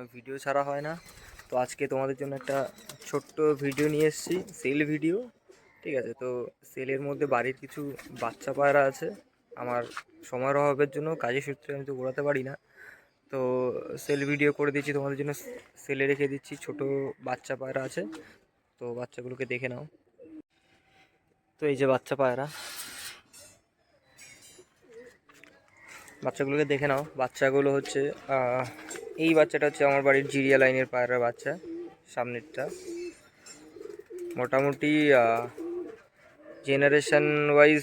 কোনো ভিডিও ছাড়া হয় না। তো আজকে তোমাদের জন্য একটা ছোট্ট ভিডিও নিয়ে এসেছি সেল ভিডিও ঠিক আছে? তো সেলের মধ্যে বাড়ির কিছু বাচ্চা পায়রা আছে। আমার সময়ের অভাবের জন্য কাজের সূত্রে আমি তো ঘোরাতে পারি না। তো সেল ভিডিও করে দিচ্ছি, তোমাদের জন্য সেলে রেখে দিচ্ছি। ছোট বাচ্চা পায়রা আছে, তো বাচ্চাগুলোকে দেখে নাও। তো এই যে বাচ্চা পায়রা বাচ্চাগুলোকে দেখে নাও। বাচ্চাগুলো হচ্ছে এই বাচ্চাটা হচ্ছে আমার বাড়ির জিরিয়া লাইনের পায়রার বাচ্চা, সামনেরটা। মোটামুটি জেনারেশন ওয়াইজ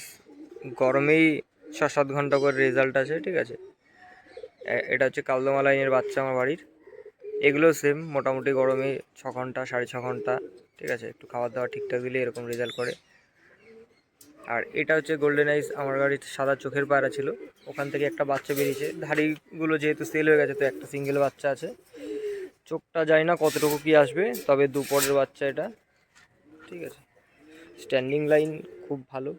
গরমেই ছ সাত ঘণ্টা করে রেজাল্ট আছে ঠিক আছে? এটা হচ্ছে কালদমা লাইনের বাচ্চা আমার বাড়ির। এগুলো সেম মোটামুটি গরমে ছ ঘণ্টা, সাড়ে ছ ঘণ্টা, ঠিক আছে? একটু খাবার দাওয়া ঠিকঠাক দিলে এরকম রেজাল্ট করে। আর এটা হচ্ছে গোল্ডেন আইস আমার বাড়ির সাদা চোখের পায়রা ছিল। ওখান থেকে একটা বাচ্চা বেরিয়েছে। ধাড়িগুলো যেহেতু সেল হয়ে গেছে, তো একটা সিঙ্গেল বাচ্চা আছে। চোখটা জানি না কতটুকু কি আসবে, তবে দুপরের বাচ্চা এটা। ঠিক আছে। স্ট্যান্ডিং লাইন খুব ভালো।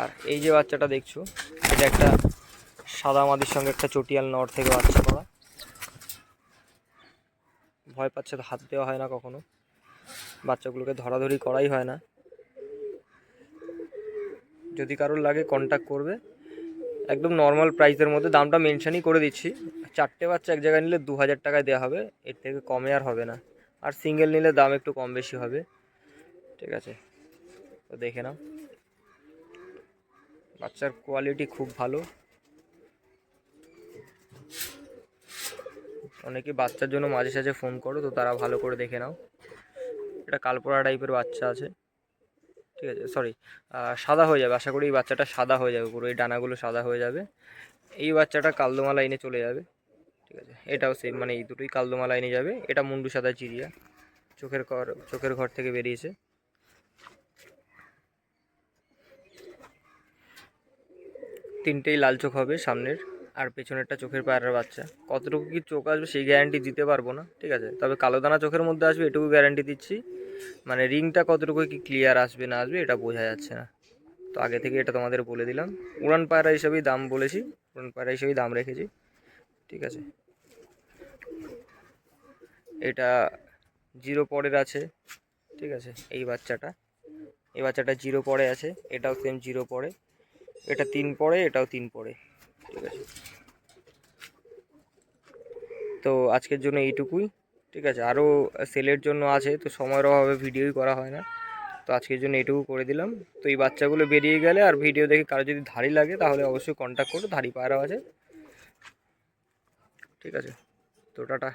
আর এই যে বাচ্চাটা দেখছ, এটা একটা সাদা মাদির সঙ্গে একটা চটিয়াল নর থেকে বাচ্চা করা। ভয় পাচ্ছে তো হাত দেওয়া হয় না কখনো। বাচ্চাগুলোকে ধরাধরি করাই হয় না। যদি কারোর লাগে কন্ট্যাক্ট করবে। একদম নর্মাল প্রাইসের মধ্যে দামটা মেনশনই করে দিচ্ছি। চারটে বাচ্চা এক জায়গায় নিলে দু হাজার টাকায় দেওয়া হবে। এর থেকে কমে আর হবে না। আর সিঙ্গেল নিলে দাম একটু কম বেশি হবে। ঠিক আছে? তো দেখে নাও। বাচ্চার কোয়ালিটি খুব ভালো। অনেকে বাচ্চার জন্য মাঝে সাঝে ফোন করো, তো তারা ভালো করে দেখে নাও। এটা কালপোড়া টাইপের বাচ্চা আছে। ঠিক আছে সরি সাদা হয়ে যাবে, আশা করি এই বাচ্চাটা সাদা হয়ে যাবে, পুরো এই ডানাগুলো সাদা হয়ে যাবে। এই বাচ্চাটা কালদমা লাইনে চলে যাবে, ঠিক আছে, এটাও সেম মানে এই দুটোই কালদমা লাইনে যাবে, এটা মুন্ডু সাদা চিড়িয়া, চোখের ঘর চোখের ঘর থেকে বেরিয়েছে। তিনটেই লাল চোখ হবে সামনের, আর পেছনেরটা চোখের পায়রার বাচ্চা। কতটুকু কি চোখ আসবে সেই গ্যারান্টি দিতে পারব না, ঠিক আছে, তবে কালো দানা চোখের মধ্যে আসবে, এটুকু গ্যারান্টি দিচ্ছি। মানে রিংটা কতটুকু কি ক্লিয়ার আসবে না আসবে এটা বোঝা যাচ্ছে না। তো আগে থেকে এটা তোমাদের বলে দিলাম। উড়ান পায়রা হিসাবেই দাম বলেছি। উড়ান পায়রা হিসেবেই দাম রেখেছি। ঠিক আছে। এটা জিরো পরের আছে। ঠিক আছে। এই বাচ্চাটা। এই বাচ্চাটা জিরো পরে আছে। এটাও সেম জিরো পরে। এটা তিন পরে, এটাও তিন পরে। ঠিক আছে। তো আজকের জন্য এইটুকুই। ঠিক আছে আরও সেলের জন্য আছে, তো সময়ের অভাবে ভিডিওই করা হয় না। তো আজকের জন্য এটুকু করে দিলাম। তো এই বাচ্চাগুলো বেরিয়ে গেলে আর ভিডিও দেখে কারও যদি ধাড়ি লাগে, তাহলে অবশ্যই কন্ট্যাক্ট করো, ধাড়ি পায়রাও আছে। ঠিক আছে, তো টাটা।